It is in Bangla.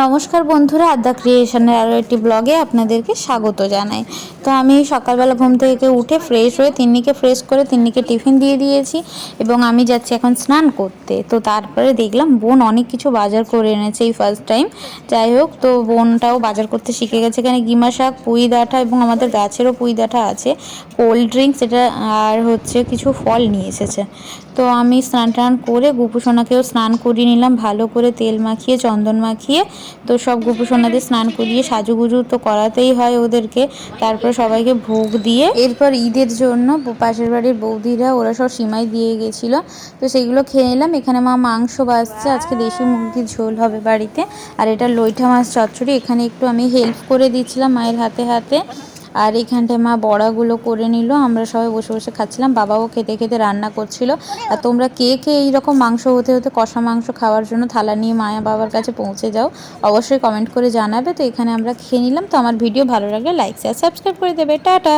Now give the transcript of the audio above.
নমস্কার বন্ধুরা আদ্যা ক্রিয়েশনের আরও একটি ব্লগে আপনাদেরকে স্বাগত জানাই। তো আমি সকালবেলা ঘুম থেকে উঠে ফ্রেশ হয়ে তিন্নিকে ফ্রেশ করে তিন্নিকে টিফিন দিয়ে দিয়েছি এবং আমি যাচ্ছি এখন স্নান করতে। তো তারপরে দেখলাম বোন অনেক কিছু বাজার করে এনেছে এই ফার্স্ট টাইম যাই হোক, তো বোনটাও বাজার করতে শিখে গেছে। এখানে গিমা শাক, পুঁই ডাঁটা এবং আমাদের গাছেরও পুঁই ডাঁটা আছে। কোল্ড ড্রিঙ্কস এটা আর হচ্ছে কিছু ফল নিয়ে এসেছে। তো আমি স্নান টান করে গোপুসোনাকেও স্নান করিয়ে নিলাম। ভালো করে তেল মাখিয়ে, চন্দন মাখিয়ে তো সব গোপুসোনাদের স্নান করিয়ে সাজুগুজু তো করাতেই হয় ওদেরকে। তারপর সবাইকে ভোগ দিয়ে এরপর ঈদের জন্য পাশের বাড়ির বৌদিরা ওরা সব সিমাই দিয়ে গেছিল। তো সেগুলো খেয়ে নিলাম। এখানে মা মাংস বাজছে। আজকে দেশি মুরগির ঝোল হবে বাড়িতে। আর এটা লইঠা মাছ চচ্চড়ি। এখানে একটু আমি হেল্প করে দিচ্ছিলাম মায়ের হাতে হাতে। আর এখানটায় মা বড়াগুলো করে নিল। আমরা সবাই বসে বসে খাচ্ছিলাম। বাবাও খেতে খেতে রান্না করছিল। আর তোমরা কে কে এইরকম মাংস হতে হতে কষা মাংস খাওয়ার জন্য থালা নিয়ে মায়া বাবার কাছে পৌঁছে যাও, অবশ্যই কমেন্ট করে জানাবে। তো এখানে আমরা খেয়ে নিলাম। তো আমার ভিডিও ভালো লাগলে লাইক শেয়ার সাবস্ক্রাইব করে দেবে। টাটা!